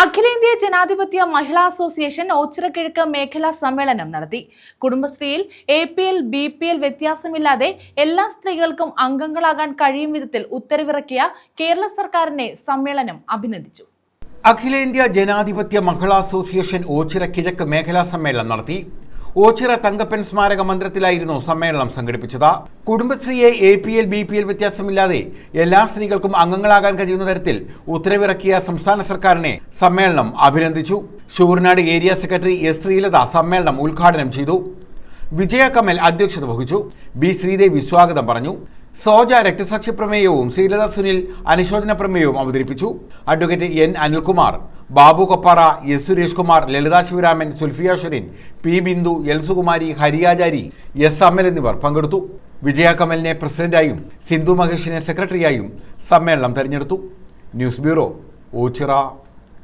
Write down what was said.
അഖിലേന്ത്യാ ജനാധിപത്യ മഹിളാ അസോസിയേഷൻ ഓച്ചിറക്കിഴക്ക് മേഖലാ സമ്മേളനം നടത്തി. കുടുംബശ്രീയിൽ A P L B P L വ്യത്യാസമില്ലാതെ എല്ലാ സ്ത്രീകൾക്കും അംഗങ്ങളാകാൻ കഴിയും വിധത്തിൽ ഉത്തരവിറക്കിയ കേരള സർക്കാരിനെ സമ്മേളനം അഭിനന്ദിച്ചു. അഖിലേന്ത്യാ ജനാധിപത്യ മഹിളാ അസോസിയേഷൻ ഓച്ചിറ കിഴക്ക് മേഖലാ സമ്മേളനം നടത്തി. ഓച്ചിറ തങ്കപ്പൻ സ്മാരക മന്ദിരത്തിലായിരുന്നു സമ്മേളനം സംഘടിപ്പിച്ചത്. കുടുംബശ്രീയെ A P L B P L വ്യത്യാസമില്ലാതെ എല്ലാ സ്ത്രീകൾക്കും അംഗങ്ങളാകാൻ കഴിയുന്ന തരത്തിൽ ഉത്തരവിറക്കിയ സംസ്ഥാന സർക്കാരിനെ സമ്മേളനം അഭിനന്ദിച്ചു. Sooranad area secretary S Sreelatha സമ്മേളനം ഉദ്ഘാടനം ചെയ്തു. വിജയ കമൽ അധ്യക്ഷത വഹിച്ചു. ബി ശ്രീദേവി സ്വാഗതം പറഞ്ഞു. സോജ രക്തസാക്ഷി പ്രമേയവും ശ്രീലത സുനിൽ അനുശോചന പ്രമേയവും അവതരിപ്പിച്ചു. Advocate N Anilkumar Babu Koppara S Suresh Kumar Lalitha Sivaraman Sulfiya Sherin P Bindu L Sukumari Hariyachari S Amal എന്നിവർ പങ്കെടുത്തു. വിജയ കമലിനെ പ്രസിഡന്റായും സിന്ധു മഹേഷിനെ സെക്രട്ടറിയായും സമ്മേളനം തെരഞ്ഞെടുത്തു. News bureau Ochira.